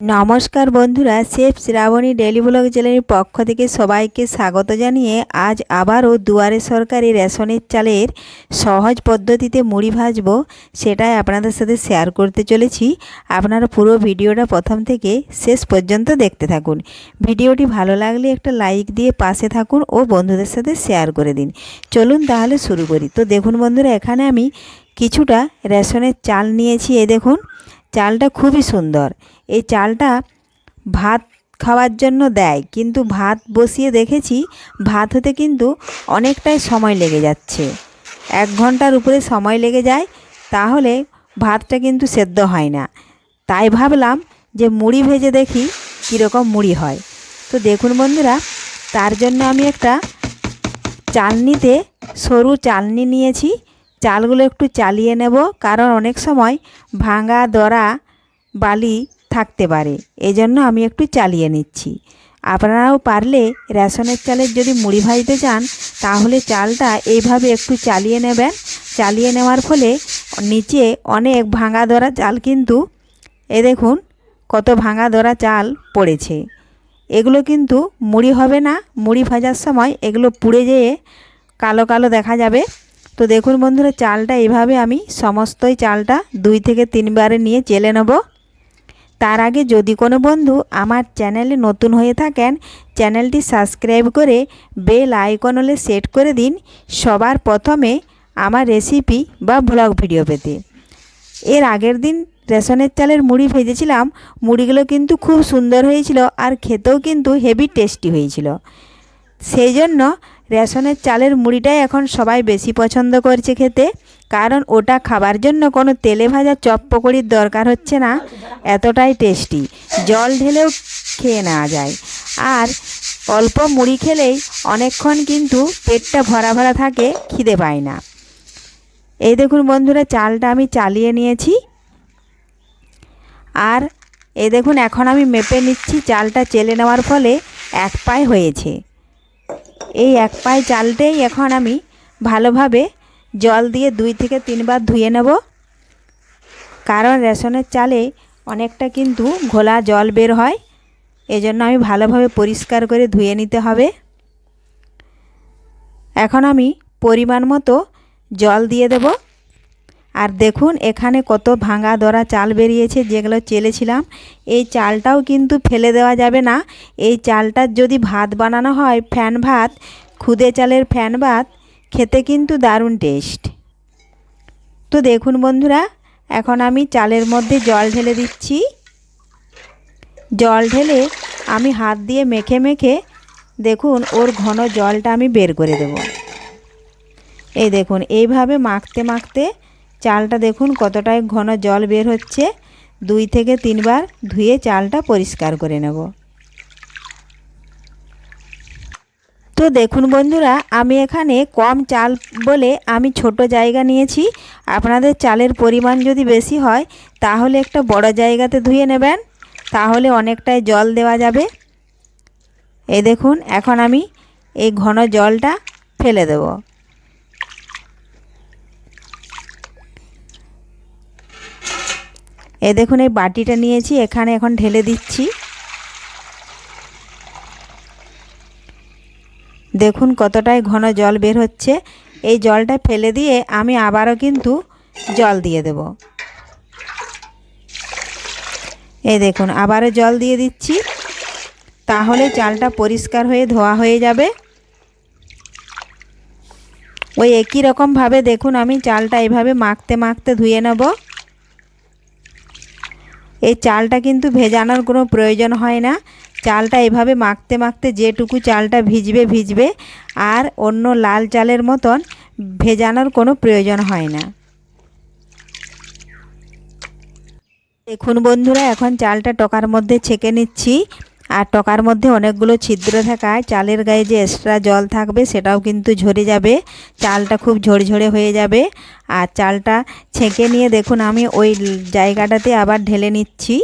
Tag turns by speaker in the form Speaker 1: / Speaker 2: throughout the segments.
Speaker 1: নমস্কার বন্ধুরা chef Shrabani daily blog চ্যানেলের পক্ষ থেকে সবাইকে স্বাগত জানিয়ে আজ আবারও দুয়ারে সরকারি রেশনের চালের সহজ পদ্ধতিতে মুড়ি ভাজবো সেটাই আপনাদের সাথে শেয়ার করতে চলেছি। আপনারা পুরো ভিডিওটা প্রথম থেকে শেষ পর্যন্ত দেখতে থাকুন। ভিডিওটি ভালো লাগলে একটা লাইক দিয়ে পাশে থাকুন ও বন্ধুদের সাথে শেয়ার করে দিন। চলুন তাহলে শুরু করি। তো দেখুন বন্ধুরা, এখানে আমি কিছুটা রেশনের চাল নিয়েছি এই দেখুন, চালটা খুবই সুন্দর। এই চালটা ভাত খাওয়ার জন্য দেয়। কিন্তু ভাত বসিয়ে দেখেছি, ভাত হতে কিন্তু অনেকটাই সময় লেগে যাচ্ছে। এক ঘণ্টার উপরে সময় লেগে যায়, তাহলে ভাতটা কিন্তু সেদ্ধ হয় না। তাই ভাবলাম যে মুড়ি ভেজে দেখি কীরকম মুড়ি হয়। তো দেখুন বন্ধুরা, তার জন্য আমি একটা চালনিতে সরু চালনি নিয়েছি। চালগুলো একটু চালিয়ে নেব, কারণ অনেক সময় ভাঙা দরা বালি থাকতে পারে। এজন্য আমি একটু চালিয়ে নিচ্ছি। আপনারাও পারলে রেশনের চালের যদি মুড়ি ভাজতে চান, তাহলে চালটা এইভাবে একটু চালিয়ে নেবেন। চালিয়ে নেওয়ার ফলে নিচে অনেক ভাঙা দরা চাল কিন্তু, এ দেখুন কত ভাঙা দরা চাল পড়েছে। এগুলো কিন্তু মুড়ি হবে না, মুড়ি ভাজার সময় এগুলো পুড়ে যেয়ে কালো কালো দেখা যাবে। তো দেখুন বন্ধুরা, চালটা এভাবে আমি সমস্তই চালটা দুই থেকে তিনবারে নিয়ে চেলে নেব। তার আগে যদি কোনো বন্ধু আমার চ্যানেলে নতুন হয়ে থাকেন, চ্যানেলটি সাবস্ক্রাইব করে বেল আইকন হলে সেট করে দিন। সবার প্রথমে আমার রেসিপি বা ব্লগ ভিডিও পেতে। এর আগের দিন রেশনের চালের মুড়ি ভেজেছিলাম। মুড়িগুলো কিন্তু খুব সুন্দর হয়েছিল আর খেতেও কিন্তু হেভি টেস্টি হয়েছিল। সেই জন্য রেশনের চালের মুড়িটাই এখন সবাই বেশি পছন্দ করছে খেতে। কারণ ওটা খাবার জন্য কোনো তেলে ভাজা চপ পকোড়ির দরকার হচ্ছে না। এতটাই টেস্টি জল ঢেলেও খেয়ে নেওয়া যায়। আর অল্প মুড়ি খেলেই অনেকক্ষণ কিন্তু পেটটা ভরা ভরা থাকে, খিদে পায় না। এই দেখুন বন্ধুরা, চালটা আমি চালিয়ে নিয়েছি। আর এই দেখুন, এখন আমি মেপে নিচ্ছি, চালটা চেলে নেওয়ার ফলে এক পায়ে হয়েছে। এই এক পায়ে চালটাই এখন আমি ভালোভাবে জল দিয়ে দুই থেকে তিনবার ধুয়ে নেব। কারণ রেশনের চালে অনেকটা কিন্তু ঘোলা জল বের হয়। এজন্য আমি ভালোভাবে পরিষ্কার করে ধুয়ে নিতে হবে। এখন আমি পরিমাণ মতো জল দিয়ে দেব। আর দেখুন, এখানে কত ভাঙা দরা চাল বেরিয়েছে, যেগুলো চেলেছিলাম। এই চালটাও কিন্তু ফেলে দেওয়া যাবে না। এই চালটার যদি ভাত বানানো হয়, ফ্যান ভাত, খুদে চালের ফ্যান ভাত খেতে কিন্তু দারুণ টেস্ট তো দেখুন বন্ধুরা, এখন আমি চালের মধ্যে জল ঢেলে দিচ্ছি। জল ঢেলে আমি হাত দিয়ে মেখে মেখে দেখুন ওর ঘন জলটা আমি বের করে দেব। এই দেখুন, এইভাবে মাখতে মাখতে চালটা দেখুন কতটাই ঘন জল বের হচ্ছে। দুই থেকে তিনবার ধুয়ে চালটা পরিষ্কার করে নেব। তো দেখুন বন্ধুরা, আমি এখানে কম চাল বলে আমি ছোট জায়গা নিয়েছি। আপনাদের চালের পরিমাণ যদি বেশি হয়, তাহলে একটা বড় জায়গাতে ধুয়ে নেবেন। তাহলে অনেকটাই জল দেওয়া যাবে। এই দেখুন, এখন আমি এই ঘন জলটা ফেলে দেব। এ দেখুন, এই বাটিটা নিয়েছি, এখানে এখন ঢেলে দিচ্ছি। দেখুন কতটাই ঘন জল বের হচ্ছে। এই জলটা ফেলে দিয়ে আমি আবারও কিন্তু জল দিয়ে দেব। এই দেখুন, আবারও জল দিয়ে দিচ্ছি। তাহলে চালটা পরিষ্কার হয়ে ধোয়া হয়ে যাবে। ওই একই রকমভাবে দেখুন, আমি চালটা এভাবে মাখতে মাখতে ধুয়ে নেব। এই চালটা কিন্তু ভেজানোর কোনো প্রয়োজন হয় না। চালটা এভাবে মাখতে মাখতে যেটুকু চালটা ভিজবে ভিজবে, আর অন্য লাল চালের মতন ভেজানোর কোনো প্রয়োজন হয় না। দেখুন বন্ধুরা, এখন চালটা টকার মধ্যে ছেঁকে নিচ্ছি, আর টকার মধ্যে অনেকগুলো ছিদ্র থাকায় চালের গায়ে যে এক্সট্রা জল থাকবে সেটাও কিন্তু ঝরে যাবে, চালটা খুব ঝরঝরে হয়ে যাবে, আর চালটা ছেঁকে নিয়ে দেখুন আমি ওই জায়গাটাতে আবার ঢেলে নিচ্ছি।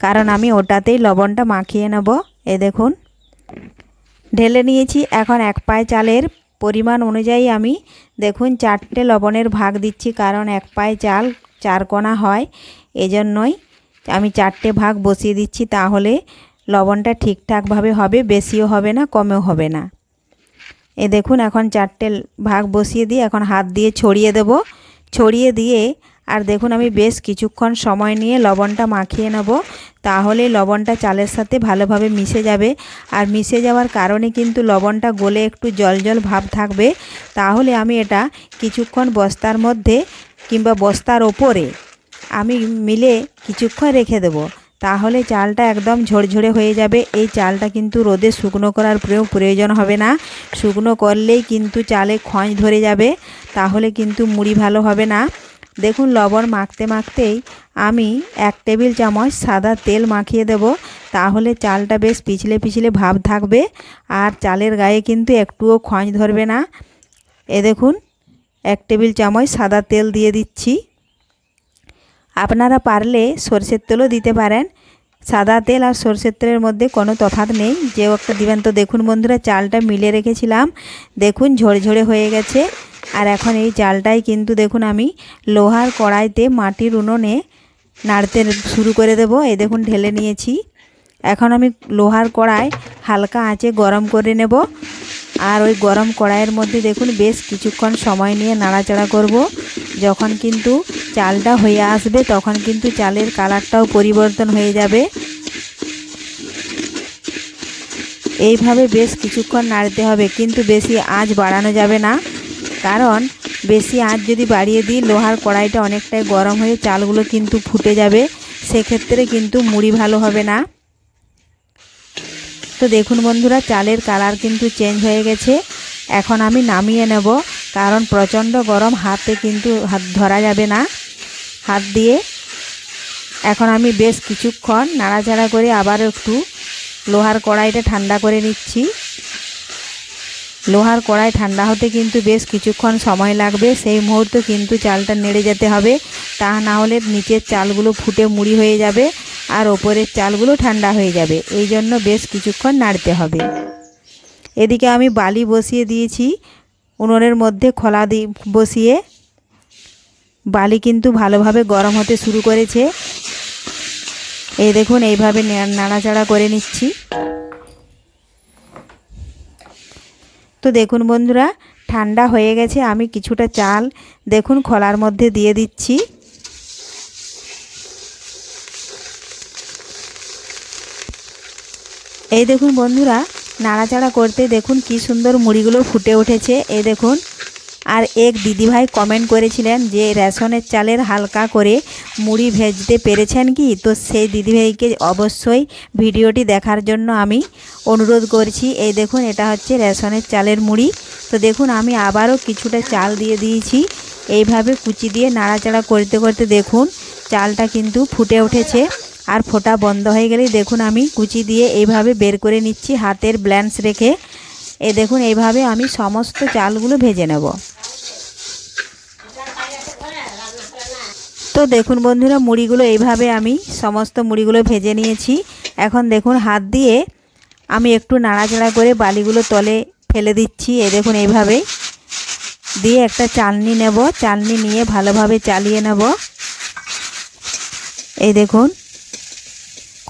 Speaker 1: কারণ আমি ওটাতেই লবণটা মাখিয়ে নেব। এ দেখুন। ঢেলে নিয়েছি এখন এক পায়ে চালের পরিমাণ অনুযায়ী আমি দেখুন চারটে লবণের ভাগ দিচ্ছি কারণ এক পায়ে চাল চার কোনা হয়। এজন্যই আমি চারটে ভাগ বসিয়ে দিচ্ছি তাহলে লবণটা ঠিকঠাকভাবে হবে, বেশিও হবে না, কমেও হবে না। এ দেখুন এখন চারটে ভাগ বসিয়ে দিয়ে এখন হাত দিয়ে ছড়িয়ে দেব। ছড়িয়ে দিয়ে আর দেখুন, আমি বেশ কিছুক্ষণ সময় নিয়ে লবণটা মাখিয়ে নেব। তাহলে লবণটা চালের সাথে ভালোভাবে মিশে যাবে। আর মিশে যাওয়ার কারণে কিন্তু লবণটা গলে একটু জল জল ভাব থাকবে। তাহলে আমি এটা কিছুক্ষণ বস্তার মধ্যে কিংবা বস্তার ওপরে আমি মিলে কিছুক্ষণ রেখে দেবো। তাহলে চালটা একদম ঝরঝরে হয়ে যাবে। এই চালটা কিন্তু রোদে শুকনো করার প্রয়োগ প্রয়োজন হবে না। শুকনো করলেই কিন্তু চালে খঁজ ধরে যাবে। তাহলে কিন্তু মুড়ি ভালো হবে না। দেখুন, লবণ মাখতে মাখতেই আমি এক টেবিল চামচ সাদা তেল মাখিয়ে দেব। তাহলে চালটা বেশ পিছলে পিছলে ভাব থাকবে আর চালের গায়ে কিন্তু একটুও খঁজ ধরবে না। এ দেখুন, এক টেবিল চামচ সাদা তেল দিয়ে দিচ্ছি। আপনারা পারলে সর্ষের তেলও দিতে পারেন। সাদা তেল আর সর্ষের তেলের মধ্যে কোনো তফাৎ নেই। যে একটা দিবেন তো দেখুন বন্ধুরা, চালটা মিলে রেখেছিলাম। দেখুন, ঝরঝরে হয়ে গেছে। আর এখন এই চালটাই কিন্তু দেখুন আমি লোহার কড়াইতে মাটির উনুনে নাড়তে শুরু করে দেব। এই দেখুন ঢেলে নিয়েছি। এখন আমি লোহার কড়াই হালকা আঁচে গরম করে নেব। আর ওই গরম কড়াইয়ের মধ্যে দেখুন বেশ কিছুক্ষণ সময় নিয়ে নাড়াচাড়া করব। যখন কিন্তু চালটা হয়ে আসবে, তখন কিন্তু চালের কালারটাও পরিবর্তন হয়ে যাবে। এইভাবে বেশ কিছুক্ষণ নাড়তে হবে, কিন্তু বেশি আঁচ বাড়ানো যাবে না। কারণ বেশি আঁচ যদি বাড়িয়ে দিই, লোহার কড়াইটা অনেকটাই গরম হয়ে চালগুলো কিন্তু ফুটে যাবে। সেক্ষেত্রে কিন্তু মুড়ি ভালো হবে না। তো দেখুন বন্ধুরা, চালের কালার কিন্তু চেঞ্জ হয়ে গেছে। এখন আমি নামিয়ে নেব, কারণ প্রচণ্ড গরম, হাতে কিন্তু হাত ধরা যাবে না। হাত দিয়ে এখন আমি বেশ কিছুক্ষণ নাড়াচাড়া করে আবার একটু লোহার কড়াইটা ঠান্ডা করে নিচ্ছি। লোহার কড়াই ঠান্ডা হতে কিন্তু বেশ কিছুক্ষণ সময় লাগবে। সেই মুহূর্তে কিন্তু চালটা নেড়ে যেতে হবে। তা না হলে নিচের চালগুলো ফুটে মুড়ি হয়ে যাবে আর ওপরের চালগুলো ঠান্ডা হয়ে যাবে। এই জন্য বেশ কিছুক্ষণ নাড়তে হবে। এদিকে আমি বালি বসিয়ে দিয়েছি। উনুনের মধ্যে খোলা দি বসিয়ে বালি কিন্তু ভালোভাবে গরম হতে শুরু করেছে। এই দেখুন, এইভাবে নাড়াচাড়া করে নিচ্ছি। তো দেখুন বন্ধুরা, ঠান্ডা হয়ে গেছে, আমি কিছুটা চাল দেখুন খোলার মধ্যে দিয়ে দিচ্ছি। এই দেখুন বন্ধুরা, নাড়াচাড়া করতে দেখুন কি সুন্দর মুড়িগুলো ফুটে উঠেছে, এই দেখুন। আর এক দিদিভাই কমেন্ট করেছিলেন যে রেশনের চালের হালকা করে মুড়ি ভেজতে পেরেছেন কি? তো সেই দিদিভাইকে অবশ্যই ভিডিওটি দেখার জন্য আমি অনুরোধ করছি। এই দেখুন, এটা হচ্ছে রেশনের চালের মুড়ি। তো দেখুন, আমি আবারও কিছুটা চাল দিয়ে দিয়েছি। এইভাবে কুচি দিয়ে নাড়াচাড়া করতে করতে দেখুন, চালটা কিন্তু ফুটে উঠেছে আর ফোটা বন্ধ হয়ে গেলেই দেখুন, আমি কুচি দিয়ে এইভাবে বের করে নিচ্ছি হাতের ব্ল্যান্স রেখে। এ দেখুন, এইভাবে আমি সমস্ত চালগুলো ভেজে নেব। তো দেখুন বন্ধুরা, মুড়িগুলো এইভাবে আমি সমস্ত মুড়িগুলো ভেজে নিয়েছি। এখন দেখুন হাত দিয়ে আমি একটু নাড়াচাড়া করে বালিগুলো তলে ফেলে দিচ্ছি। এ দেখুন এইভাবে দিয়ে একটা চালনি নেব। চালনি নিয়ে ভালোভাবে চালিয়ে নেব। এই দেখুন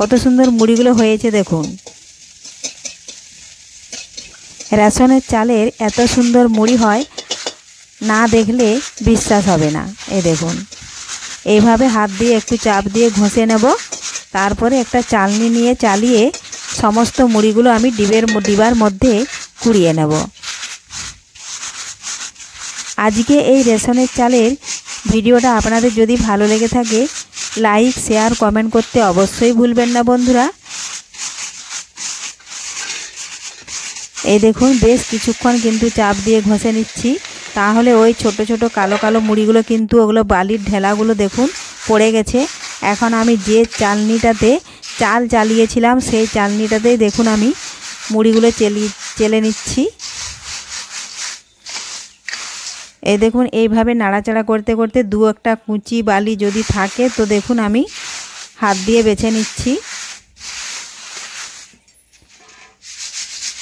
Speaker 1: কত সুন্দর মুড়িগুলো হয়েছে দেখুন। রেশনের চালের এত সুন্দর মুড়ি হয়, না দেখলে বিশ্বাস হবে না। এ দেখুন। এইভাবে হাত দিয়ে একটু চাপ দিয়ে ঘষে নেব। তারপরে একটা চালনি নিয়ে চালিয়ে সমস্ত মুড়িগুলো আমি ডিবের ডিবার মধ্যে কুড়িয়ে নেব। আজকে এই রেশনের চালের ভিডিওটা আপনাদের যদি ভালো লেগে থাকে, লাইক, শেয়ার, কমেন্ট করতে অবশ্যই ভুলবেন না বন্ধুরা। এই দেখুন, বেশ কিছুক্ষণ কিন্তু চাপ দিয়ে ঘষে নিচ্ছি। তাহলে ওই ছোট ছোট কালো কালো মুড়িগুলো কিন্তু ওগুলো বালির ঢেলাগুলো দেখুন, পড়ে গেছে। এখন আমি যে চালনিটাতে চাল চালিয়েছিলাম সেই চালনিটাতেই দেখুন আমি মুড়িগুলো চেলি, চেলে নিচ্ছি। এই দেখুন, এইভাবে নাড়াচাড়া করতে করতে দু একটা কুচি বালি যদি থাকে, তো দেখুন আমি হাত দিয়ে বেছে নিচ্ছি।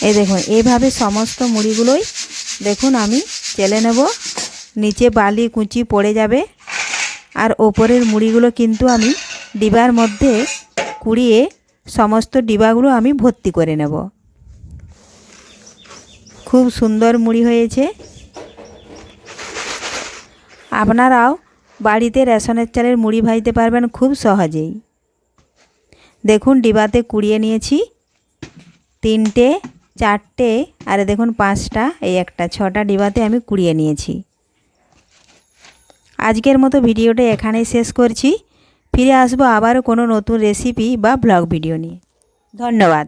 Speaker 1: এই দেখুন, এইভাবে সমস্ত মুড়িগুলোই দেখুন আমি চেলে নেব। নিচে বালি কুচি পড়ে যাবে। আর ওপরের মুড়িগুলো কিন্তু আমি ডিবার মধ্যে কুড়িয়ে সমস্ত ডিবাগুলো আমি ভর্তি করে নেব। খুব সুন্দর মুড়ি হয়েছে। আপনারাও বাড়িতে রেশনের চালের মুড়ি ভাজতে পারবেন খুব সহজেই। দেখুন, ডিবাতে কুড়িয়ে নিয়েছি। তিনটে চারটে, আরে দেখুন পাঁচটা, এই একটা, ছটা ডিবাতে আমি কুড়িয়ে নিয়েছি। আজকের মতো ভিডিওটা এখানেই শেষ করছি। ফিরে আসব আবারও কোনো নতুন রেসিপি বা ব্লগ ভিডিও নিয়ে। ধন্যবাদ।